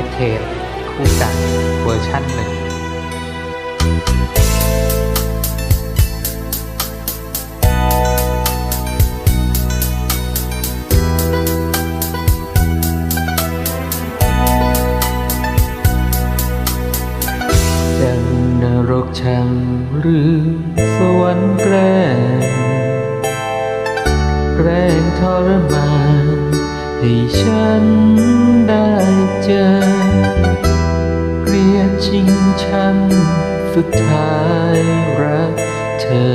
สเทสคู่กันเวอร์ชั่นหนึ่งจันนรกชังหรือสวรรค์แกล้งแกล้งทรมานให้ฉัน ชิงชังสุดท้ายรักเธอ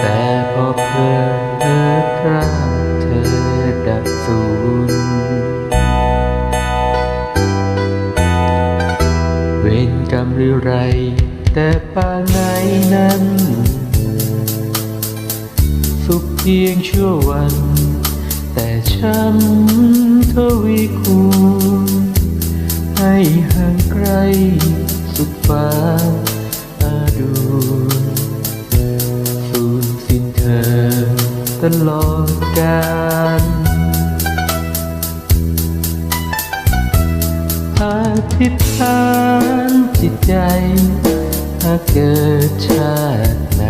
แต่พอเพลิดรักเธอดับสูญเวรกรรมหรือไร แต่ป่างไหนนั้น สุขเพียงชั่ววัน แต่ช้ำทวีคูณ ให้ห่างไกลสุดฟ้าอาดูสูญสิ้นเธอตลอดกาลอธิษฐานจิตใจถ้าเกิดชาติไหน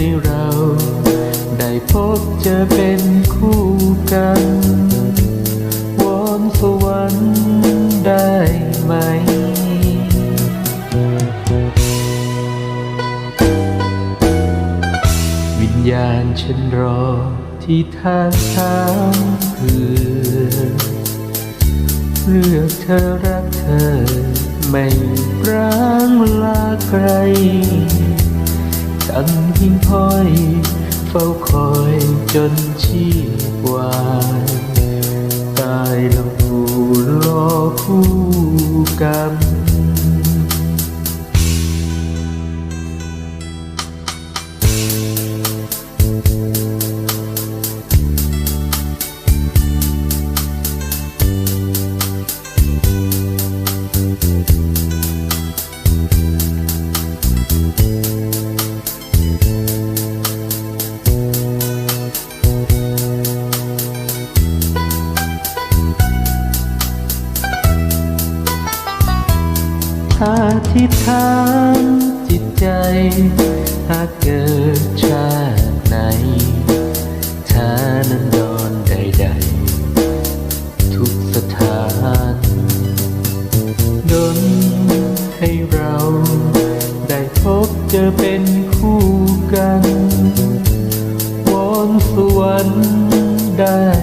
ให้เรา ได้พบเจะเป็นคู่กันวอนสวรรค์ได้ไหมวิญญาณฉันรอที่ทางช้างเพื่อเลือกเธอรักเธอ ไม่ร้างลาใคร ตั้งหิ้งห้อย เฝ้าคอยจนชีพวายตายลงผู้รอคู่กรรม อธิษฐานจิตใจถ้าเกิดชาติไหนถ้านั้นดอนใดๆ ทุกสถานดนให้เราได้พบเจอเป็นคู่กัน วอนสวรรค์ได้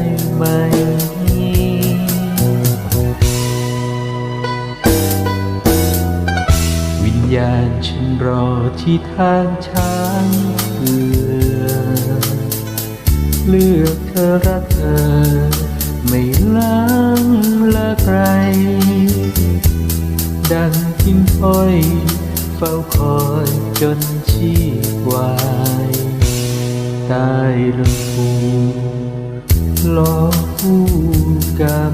รอที่ทางช้างเผือเลือกเธอรักเธอ ไม่ล้างละใคร ดังทิ้งห้อยเฝ้าคอยจนชีวายตายลงผูรอคู่กรรม